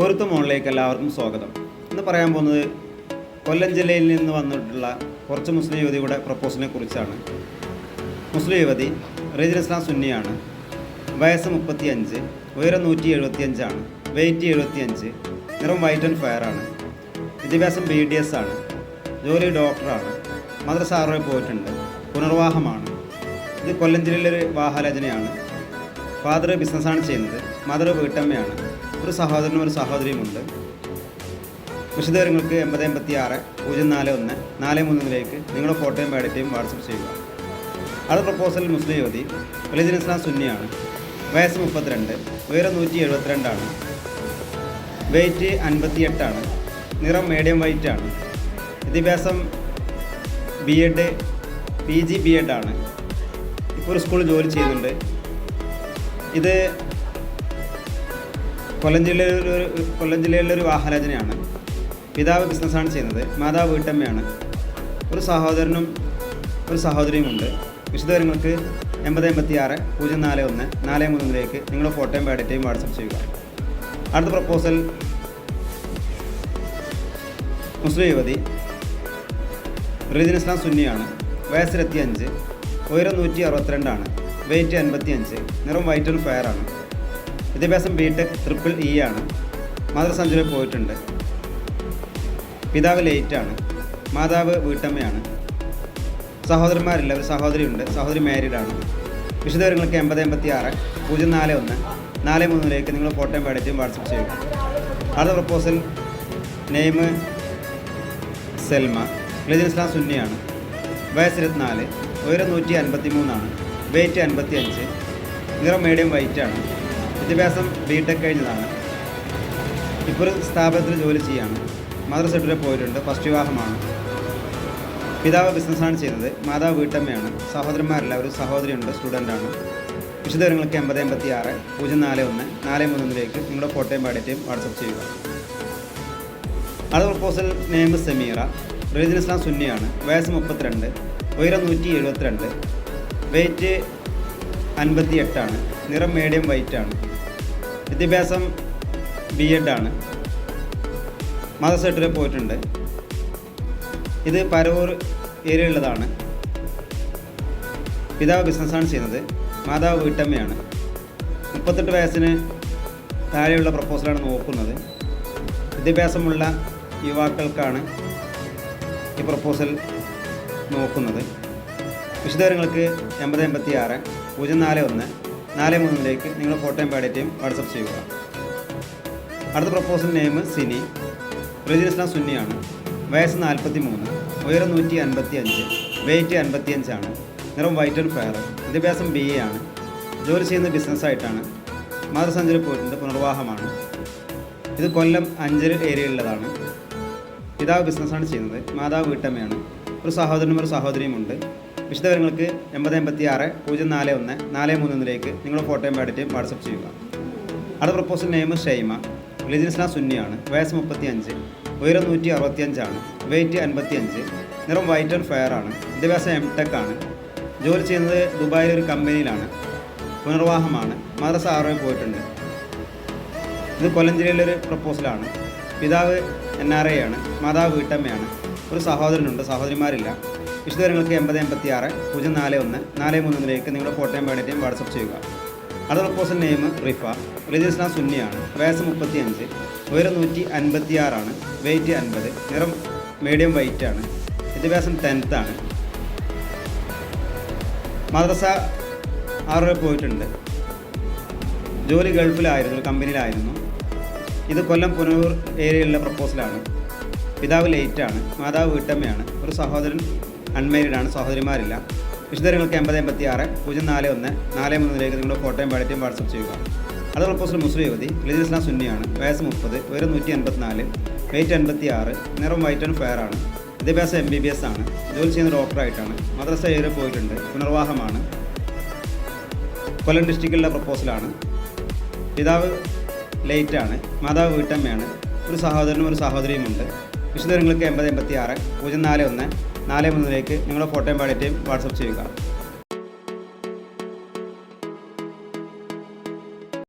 പൊരുത്ത മോളിലേക്ക് എല്ലാവർക്കും സ്വാഗതം. ഇന്ന് പറയാൻ പോകുന്നത് കൊല്ലം ജില്ലയിൽ നിന്ന് വന്നിട്ടുള്ള കുറച്ച് മുസ്ലിം യുവതിയുടെ പ്രപ്പോസലിനെ കുറിച്ചാണ്. മുസ്ലിം യുവതി റീജൻ ഇസ്ലാം സുന്നിയാണ്. വയസ്സ് മുപ്പത്തി അഞ്ച് ഉയരം നൂറ്റി എഴുപത്തി അഞ്ചാണ് വെയിറ്റ് എഴുപത്തി അഞ്ച് നിറം വൈറ്റ് ആൻഡ് ഫയർ ആണ്. വിദ്യാഭ്യാസം ബി ഡി എസ് ആണ്. ജോലി ഡോക്ടറാണ്. മദ്രസ ആറുവരെ പോയിട്ടുണ്ട്. പുനർവാഹമാണ് ഇത് കൊല്ലം ജില്ലയിലൊരു വാഹാലോചനയാണ് ഫാദർ ബിസിനസ്സാണ് ചെയ്യുന്നത്. മദർ വീട്ടമ്മയാണ്. ഒരു സഹോദരനും ഒരു സഹോദരിയുമുണ്ട്. വിശദവിവരങ്ങൾക്ക് എൺപത് എൺപത്തി ആറ് പൂജ്യം നാല് ഒന്ന് നാല് മൂന്നിലേക്ക് നിങ്ങളുടെ ഫോട്ടോയും ബയോഡേറ്റയും വാട്സപ്പ് ചെയ്യുക. അടുത്ത പ്രപ്പോസൽ മുസ്ലിം യുവതി വലിയ ഇസ്ലാം സുന്നിയാണ്. വയസ്സ് മുപ്പത്തിരണ്ട് ഉയരം നൂറ്റി എഴുപത്തിരണ്ടാണ് വെയിറ്റ് അൻപത്തിയെട്ടാണ്. നിറം മീഡിയം വൈറ്റ് ആണ്. വിദ്യാഭ്യാസം B Ed P G B Ed ആണ്. ഇപ്പോൾ ഒരു സ്കൂളിൽ ജോലി ചെയ്യുന്നുണ്ട്. ഇത് കൊല്ലം ജില്ലയിലൊരു കൊല്ലം ജില്ലയിലൊരു വാഹനരചനയാണ് പിതാവ് ബിസിനസ്സാണ് ചെയ്യുന്നത് മാതാവ് വീട്ടമ്മയാണ്. ഒരു സഹോദരനും ഒരു സഹോദരിയുമുണ്ട്. വിശദവിവരങ്ങൾക്ക് എൺപത് എൺപത്തി ആറ് പൂജ്യം നാല് ഒന്ന് നാല് മൂന്നിലേക്ക് നിങ്ങളുടെ ഫോട്ടോയും ബയോഡേറ്റയും വാട്സപ്പ് ചെയ്യുക. അടുത്ത പ്രപ്പോസൽ മുസ്ലിം യുവതി റിലിജൻ ഇസ്ലാം സുന്നിയാണ്. വയസ്സിലെത്തി അഞ്ച് ഉയരം നൂറ്റി അറുപത്തിരണ്ടാണ്. വെയിറ്റ് അൻപത്തി അഞ്ച് നിറം വൈറ്റ് ആൻഡ് ഫയറാണ്. വിദ്യാഭ്യാസം ബി ടെക് ട്രിപ്പിൾ ഇ ആണ്. മദർ മദ്രസഞ്ചുരയിൽ പോയിട്ടുണ്ട്. പിതാവ് ലേറ്റ് ആണ്. മാതാവ് വീട്ടമ്മയാണ്. സഹോദരന്മാരില്ല ഒരു സഹോദരിയുണ്ട്. സഹോദരി മാരീഡാണ് വിശദവിവരങ്ങൾക്ക് എൺപത് എൺപത്തി ആറ് പൂജ്യം നാല് ഒന്ന് നാല് മൂന്നിലേക്ക് നിങ്ങൾ ഫോട്ടോയും ബയോഡേറ്റയും വാട്സപ്പ് ചെയ്യുക. അടുത്ത proposal name Selma religion Islam സുന്നിയാണ് വയസ്സ് ഇരുപത്തിനാല് ഉയരം നൂറ്റി അൻപത്തി മൂന്നാണ് വെയിറ്റ് അൻപത്തി അഞ്ച് നിറം മീഡിയം വൈറ്റാണ് വിദ്യാഭ്യാസം ബി ടെക് കഴിഞ്ഞതാണ്. ഇപ്പോൾ ഒരു സ്ഥാപനത്തിൽ ജോലി ചെയ്യാണ്. മദർ വരെ പോയിട്ടുണ്ട്. ഫസ്റ്റ് വിവാഹമാണ്. പിതാവ് ബിസിനസ്സാണ് ചെയ്യുന്നത്. മാതാവ് വീട്ടമ്മയാണ്. സഹോദരന്മാരല്ല ഒരു സഹോദരിയുണ്ട്. സ്റ്റുഡന്റാണ്. വിശദവിവരങ്ങൾക്ക് എൺപത് എൺപത്തി ആറ് പൂജ്യം നാല് ഒന്ന് നാല് മൂന്നിലേക്ക് നിങ്ങളുടെ ഫോട്ടോയും ബയോഡേറ്റയും വാട്സപ്പ് ചെയ്യുക. അടുത്ത proposal name Sameera religion Islam സുന്നിയാണ്. വയസ്സ് മുപ്പത്തിരണ്ട് ഉയരം നൂറ്റി എഴുപത്തിരണ്ട് വെയിറ്റ് അൻപത്തി എട്ടാണ് നിറം മീഡിയം വൈറ്റാണ്. വിദ്യാഭ്യാസം ബി എഡാണ് മദർ മതസെട്ടിൽ പോയിട്ടുണ്ട്. ഇത് പരവൂർ ഏരിയയിലുള്ളതാണ് പിതാവ് ബിസിനസ്സാണ് ചെയ്യുന്നത്. മാതാവ് വീട്ടമ്മയാണ്. മുപ്പത്തെട്ട് വയസ്സിന് താഴെയുള്ള പ്രപ്പോസലാണ് നോക്കുന്നത്. വിദ്യാഭ്യാസമുള്ള യുവാക്കൾക്കാണ് ഈ പ്രപ്പോസൽ നോക്കുന്നത്. വിശദവിവരങ്ങൾക്ക് എൺപത് എൺപത്തി ആറ് പൂജ്യം നാല് ഒന്ന് നാല് മൂന്നിലേക്ക് നിങ്ങൾ ഫോട്ടോയും പാഡേറ്റയും വാട്സപ്പ് ചെയ്യുക. അടുത്ത proposal name Sini religion Islam സുന്നിയാണ് വയസ്സ് നാൽപ്പത്തി മൂന്ന് ഉയരം നൂറ്റി അൻപത്തി അഞ്ച് വെയിറ്റ് അൻപത്തി അഞ്ചാണ് നിറം വൈറ്റ് ആൻഡ് ഫയർ വിദ്യാഭ്യാസം ബി എ ആണ് ജോലി ചെയ്യുന്ന ബിസിനസ്സായിട്ടാണ് മാതൃസഞ്ചരി പോയിട്ടുണ്ട് പുനർവാഹമാണ് ഇത് കൊല്ലം അഞ്ചൽ ഏരിയയിലുള്ളതാണ് പിതാവ് ബിസിനസ്സാണ് ചെയ്യുന്നത് മാതാവ് വീട്ടമ്മയാണ്. ഒരു സഹോദരനും ഒരു സഹോദരിയുമുണ്ട് വിശദവിവരങ്ങൾക്ക് എൺപത് എൺപത്തി ആറ് പൂജ്യം നാല് ഒന്ന് നാല് മൂന്നിലേക്ക് നിങ്ങളുടെ ഫോട്ടോയും ബയോഡേറ്റയും വാട്സപ്പ് ചെയ്യുക. അടുത്ത proposal name Shaima religion Islam സുന്നിയാണ് വയസ്സ് മുപ്പത്തി അഞ്ച് ഉയരം നൂറ്റി അറുപത്തി അഞ്ചാണ് വെയിറ്റ് അൻപത്തി അഞ്ച് നിറം വൈറ്റ് ആൻഡ് ഫയർ ആണ് വിദ്യാഭ്യാസം എം ടെക് ആണ് ജോലി ചെയ്യുന്നത് ദുബായിലെ ഒരു കമ്പനിയിലാണ് പുനർവാഹമാണ് മദ്രസ ആറോയിൽ പോയിട്ടുണ്ട്. ഇത് കൊല്ലം ജില്ലയിലൊരു പ്രപ്പോസലാണ് പിതാവ് എൻ ആർ ഐ ആണ് മാതാവ് വീട്ടമ്മയാണ് ഒരു സഹോദരനുണ്ട് സഹോദരിമാരില്ല. വിശദവിവരങ്ങൾക്ക് എൺപത് എൺപത്തി ആറ് പൂജ്യം നാല് ഒന്ന് നാല് മൂന്നിലേക്ക് നിങ്ങളുടെ ഫോട്ടോയും ബയോഡേറ്റയും വാട്സപ്പ് ചെയ്യുക. അടുത്ത പ്രപ്പോസൽ നെയിം റിഫ റിലീസ് ഇസ്ലാം സുന്നിയാണ്. വയസ്സ് മുപ്പത്തി അഞ്ച് ഉയരം നൂറ്റി അൻപത്തി ആറാണ് വെയിറ്റ് അൻപത് നിറം മീഡിയം വൈറ്റ് ആണ്. വിദ്യാഭ്യാസം ടെൻത്ത് ആണ്. മദ്രസ ആറ് പോയിട്ടുണ്ട് ജോലി ഗൾഫിലായിരുന്നു കമ്പനിയിലായിരുന്നു. ഇത് കൊല്ലം പുനൂർ ഏരിയയിലുള്ള പ്രപ്പോസലാണ് പിതാവ് ലേറ്റാണ് മാതാവ് വീട്ടമ്മയാണ്. ഒരു സഹോദരൻ അൺമാരീഡ് ആണ് സഹോദരിമാരില്ല. വിശദങ്ങൾക്ക് എൺപത് എൺപത്തി ആറ് പൂജ്യം നാല് ഒന്ന് നാല് മൂന്നിലേക്ക് നിങ്ങളുടെ ഫോട്ടോയും ബയോഡേറ്റയും വാട്സപ്പ് ചെയ്യുക. അത് പ്രപ്പോസൽ മുസ്ലിം യുവതി റിലിജൻ ഇസ്ലാം സുന്നിയാണ് വയസ്സ് മുപ്പത് ഉയരം നൂറ്റി എൺപത്തിനാല് വെയിറ്റ് എൺപത്തി ആറ് നിറം വൈറ്റ് ആൻഡ് ഫെയർ ആണ്. വിദ്യാഭ്യാസം എം ബി ബി എസ് ആണ്. ജോലി ചെയ്യുന്ന ഡോക്ടറായിട്ടാണ് മദ്രസ ഏരിയ പോയിട്ടുണ്ട്. പുനർവാഹമാണ് കൊല്ലം ഡിസ്ട്രിക്റ്റിലുള്ള പ്രപ്പോസലാണ് പിതാവ് ലേറ്റാണ് മാതാവ് വീട്ടമ്മയാണ്. ഒരു സഹോദരനും ഒരു സഹോദരിയുമുണ്ട് വിശദവിവരങ്ങൾക്ക് എൺപത് എൺപത്തി ആറ് പൂജ്യം നാല് ഒന്ന് നാല് മൂന്നിലേക്ക് നിങ്ങളുടെ ഫോട്ടോയും ബയോഡേറ്റയും വാട്സപ്പ് ചെയ്യുക.